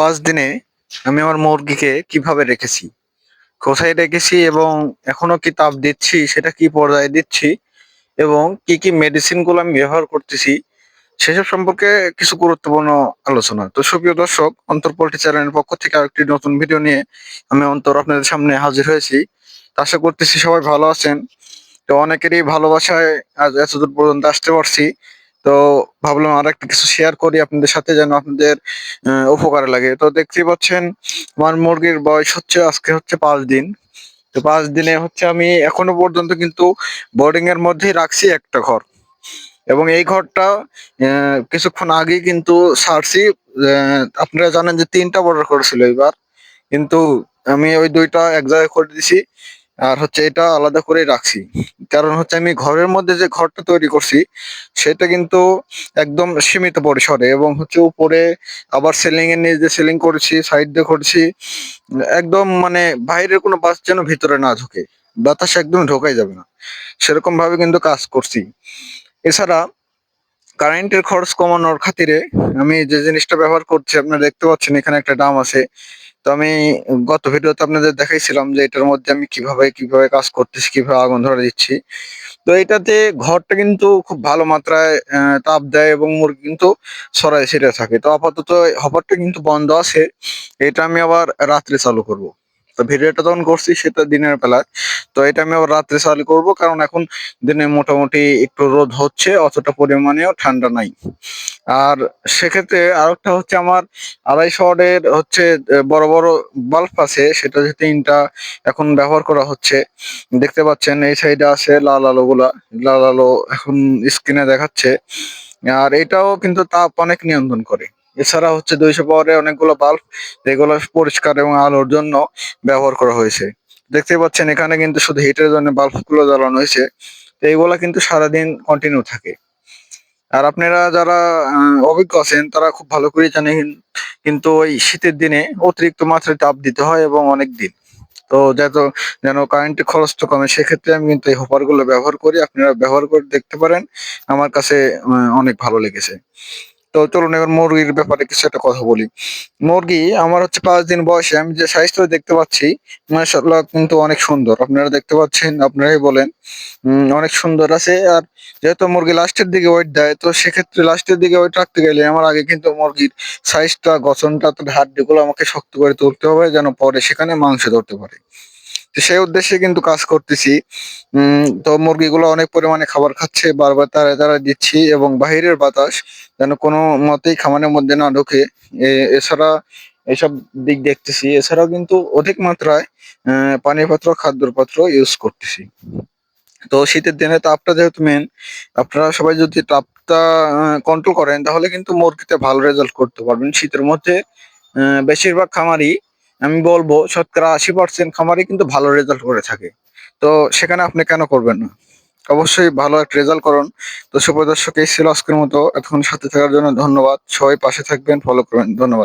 পাঁচ দিনে আমি আমার মুরগিকে কীভাবে রেখেছি? কোথায় রেখেছি এবং এখনও কি তাপ দিচ্ছি, সেটা কি পর্যায়ে দিচ্ছি এবং কি কি মেডিসিনগুলো আমি ব্যবহার করতেছি, সেসব সম্পর্কে কিছু গুরুত্বপূর্ণ আলোচনা। তো সুপ্রিয় দর্শক, অন্তর পোল্ট্রি চ্যানেলের পক্ষ থেকে আরেকটি নতুন ভিডিও নিয়ে আমি অন্তর আপনাদের সামনে হাজির হয়েছি। আশা করতেছি সবাই ভালো আছেন। তো অনেকেরই ভালোবাসায় আজ এতদূর পর্যন্ত আসতে পারছি। তো ভাবলাম আর একটা কিছু শেয়ার করি আপনাদের সাথে যেন আপনাদের উপকারে লাগে। তো দেখতেই পাচ্ছেন, আমার মুরগির বয়স হচ্ছে, আজকে হচ্ছে পাঁচ দিন। তো পাঁচ দিনে হচ্ছে আমি এখনও পর্যন্ত কিন্তু বোর্ডিং এর মধ্যেই রাখছি একটা ঘর। এবং এই ঘরটা কিছুক্ষণ আগেই কিন্তু সারছি আপনারা জানেন যে তিনটা বর্ডার করেছিল এবার। কিন্তু আমি ওই দুইটা এক জায়গায় করে দিছি। আর হচ্ছে এটা আলাদা করে রাখছি। কারণ হচ্ছে আমি ঘরের মধ্যে যে ঘরটা তৈরি করছি, সেটা কিন্তু একদম সীমিত পরিসরে এবং হচ্ছে উপরে আবার সিলিং এর নিচে সিলিং করেছি সাইড দিয়ে করেছি। একদম মানে বাইরের কোনো বাস যেন ভিতরে না ঢোকে, বাতাস একদম ঢোকাই যাবে না। সেরকম ভাবে কিন্তু কাজ করছি। এছাড়া কারেন্টের খরচ কমানোর খাতিরে আমি যে জিনিসটা ব্যবহার করছি আপনারা দেখতে পাচ্ছেন এখানে একটা ডাম আছে। তো আমি গত ভিডিওতে আপনাদের দেখাইছিলাম যে এটার মধ্যে আমি কীভাবে কীভাবে কাজ করতেছি, কীভাবে আগুন ধরে দিচ্ছি। তো এটাতে ঘরটা কিন্তু খুব ভালো মাত্রায় তাপ দেয় এবং মুরগি কিন্তু ছড়ায় ছিটে থাকে। তো আপাতত হপারটা কিন্তু বন্ধ আছে। এটা আমি আবার রাত্রে চালু করব। তো ভিডিওটা যখন করছি, সেটা দিনের বেলায় তো এটা আমি আবার রাত্রে চালু করব, কারণ এখন দিনে মোটামুটি একটু রোদ হচ্ছে, অতটা পরিমাণেও ঠান্ডা নাই। আর সেক্ষেত্রে আরেকটা হচ্ছে আমার আড়াইশো ওয়াটের হচ্ছে বড় বড় বাল্ব আছে, সেটা যে তিনটা এখন ব্যবহার করা হচ্ছে। দেখতে পাচ্ছেন, এই সাইডে আছে লাল আলো গুলা লাল আলো এখন স্ক্রিনে দেখাচ্ছে। আর এটাও কিন্তু তাপ অনেক নিয়ন্ত্রণ করে। এছাড়া হচ্ছে দুইশো পাওয়ারের অনেকগুলো বাল্ব, যেগুলো পরিষ্কার এবং আলোর জন্য ব্যবহার করা হয়েছে। দেখতে পাচ্ছেন, এখানে কিন্তু শুধু হিটের জন্য বাল্বগুলো জ্বালানো হয়েছে। তো এইগুলা কিন্তু সারাদিন কন্টিনিউ থাকে। আর আপনারা যারা অভিজ্ঞ আছেন, তারা খুব ভালো করে জানেন কিন্তু ওই শীতের দিনে অতিরিক্ত মাত্রায় তাপ দিতে হয় এবং অনেক দিন। তো যত যেন কারেন্টের খরচটা কমে, সেক্ষেত্রে আমি কিন্তু এই হোপারগুলো ব্যবহার করি। আপনারা ব্যবহার করে দেখতে পারেন। আমার কাছে অনেক ভালো লেগেছে। তো চলুন এবার মুরগির ব্যাপারে কিছু একটা কথা বলি। মুরগি, আমার হচ্ছে পাঁচ দিন বয়সে, আমি যে সাইজটা দেখতে পাচ্ছি, মাশাআল্লাহ কিন্তু অনেক সুন্দর। আপনারা দেখতে পাচ্ছেন, আপনারাই বলেন অনেক সুন্দর আছে। আর যেহেতু মুরগি লাস্টের দিকে ওয়েট দেয়, তো সেক্ষেত্রে লাস্টের দিকে ওয়েট রাখতে গেলে আমার আগে কিন্তু মুরগির সাইজটা গছনটা তাদের হাড্ডিগুলো আমাকে শক্ত করে তুলতে হবে, যেন পরে সেখানে মাংস ধরতে পারে। তো সেই উদ্দেশ্যে কিন্তু কাজ করতেছি। তো মুরগিগুলো অনেক পরিমাণে খাবার খাচ্ছে, বারবার তারা তারা দিচ্ছি এবং বাহিরের বাতাস যেন কোনো মতেই খামারের মধ্যে না ঢোকে। এছাড়া এসব দিক দেখতেছি। এছাড়াও কিন্তু অধিক মাত্রায় পানি পাত্র, খাদ্যর পাত্র ইউজ করতেছি। তো শীতের দিনে তাপটা যেহেতু মেন আপনারা সবাই যদি তাপটা কন্ট্রোল করেন তাহলে কিন্তু মুরগিতে ভালো রেজাল্ট করতে পারবেন। শীতের মধ্যে বেশিরভাগ খামারই আমি বলব শতকরা আশি পার্সেন্ট খামারই কিন্তু ভালো রেজাল্ট করে থাকে। তো সেখানে আপনি কেন করবেন না? অবশ্যই ভালো একটা রেজাল্ট করুন। তো সুপ্রদর্শক এই ছিল আজকের মতো। এতক্ষণ সাথে থাকার জন্য ধন্যবাদ। সবাই পাশে থাকবেন ফলো করবেন। ধন্যবাদ।